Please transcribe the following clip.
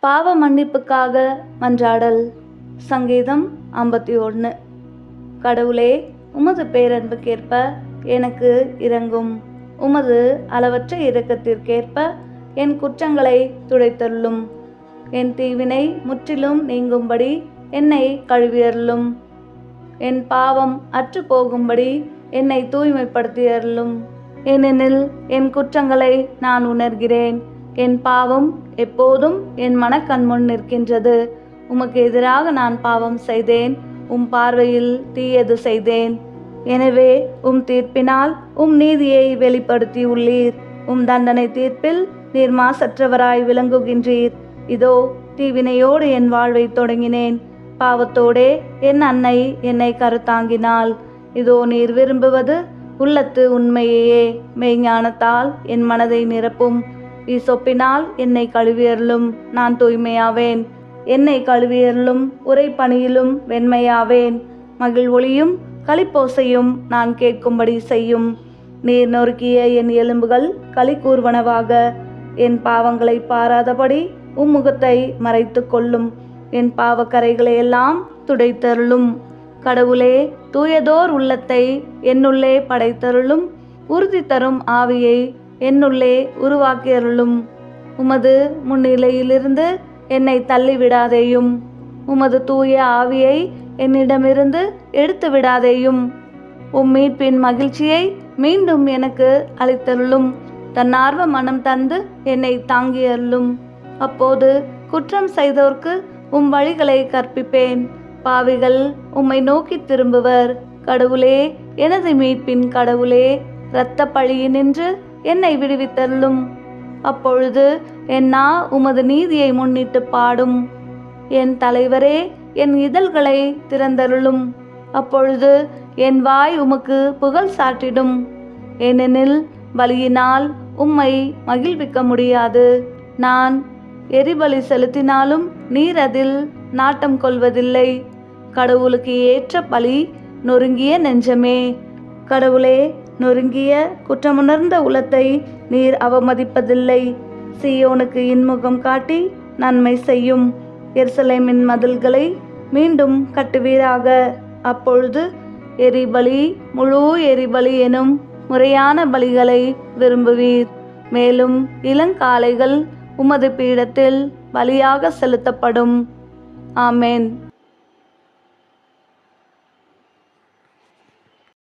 பாவ மன்னிப்புக்காக மன்றாடல் சங்கீதம் ஐம்பத்தி ஒன்று கடவுளே உமது பேரன்புக்கேற்ப எனக்கு இறங்கும் உமது அளவற்ற இரக்கத்திற்கேற்ப என் குற்றங்களை துடைத்தள்ளும் என் தீவினை முற்றிலும் நீங்கும்படி என்னை கழுவியருளும். என் பாவம் அற்று போகும்படி என்னை தூய்மைப்படுத்தியருளும். ஏனெனில் என் குற்றங்களை நான் உணர்கிறேன். என் பாவம் எப்போதும் என் மனக்கண்முன் நிற்கின்றது. உமக்கு எதிராக நான் பாவம் செய்தேன். உம் பார்வையில் தீயது செய்தேன். எனவே உம் தீர்ப்பினால் உம் நீதியை வெளிப்படுத்தி உள்ளீர். உம் தண்டனை தீர்ப்பில் நீர் மாசற்றவராய் விளங்குகின்றீர். இதோ தீவினையோடு என் வாழ்வை தொடங்கினேன். பாவத்தோடே என் அன்னை என்னை கருத்தாங்கினாள். இதோ நீர் விரும்புவது உள்ளத்து உண்மையையே. மெய்ஞானத்தால் என் மனதை நிரப்பும். சொப்பினால் என்னை கழுவியருளும் நான் தூய்மையாவேன். என்னை கழுவியருளும் உரைப்பணியிலும் வெண்மையாவேன். மகிழ் ஒளியும் களிப்போசையும் நான் கேட்கும்படி செய்யும். நீர் நொறுக்கிய என் எலும்புகள் களி கூர்வனவாக என் பாவங்களை பாராதபடி உம்முகத்தை மறைத்து கொள்ளும். என் பாவக்கரைகளை எல்லாம் துடைத்தருளும். கடவுளே தூயதோர் உள்ளத்தை என்னுள்ளே படைத்தருளும். உறுதி தரும் ஆவியை என்னுள்ளே உருவாக்கியருளும். உமது முன்னிலையிலிருந்து என்னை தள்ளிவிடாதேயும். உமது தூய ஆவியை என்னிடமிருந்து எடுத்து விடாதேயும் உம் மீட்பின் மகிழ்ச்சியை மீண்டும் எனக்கு அளித்தருளும். தன்னார்வ மனம் தந்து என்னை தாங்கியருளும். அப்போது குற்றம் செய்தோர்க்கு உம் வழிகளை கற்பிப்பேன். பாவிகள் உம்மை நோக்கி திரும்புவர். கடவுளே எனது மீட்பின் கடவுளே இரத்த பழியினின்று என்னை விடுவித்தருளும். அப்பொழுது என் நா உமது நீதியை முன்னிட்டு பாடும். என் தலைவரே என் இதழ்களை திறந்தருளும். அப்பொழுது என் வாய் உமக்கு புகழ் சாற்றிடும். ஏனெனில் வலியினால் உம்மை மகிழ்விக்க முடியாது. நான் எரிபலி செலுத்தினாலும் நீர் அதில் நாட்டம் கொள்வதில்லை. கடவுளுக்கு ஏற்ற பலி நொறுங்கிய நெஞ்சமே. கடவுளே நொறுங்கிய குற்றமுணர்ந்த உளத்தை நீர் அவமதிப்பதில்லை. சியோனுக்கு இன்முகம் காட்டி நன்மை செய்யும். எருசலேமின் மதில்களை மீண்டும் கட்டுவீராக. அப்பொழுது எரிபலி முழு எரிபலி எனும் முறையான பலிகளை விரும்புவீர். மேலும் இளங்காளைகள் உமது பீடத்தில் பலியாக செலுத்தப்படும். ஆமேன்.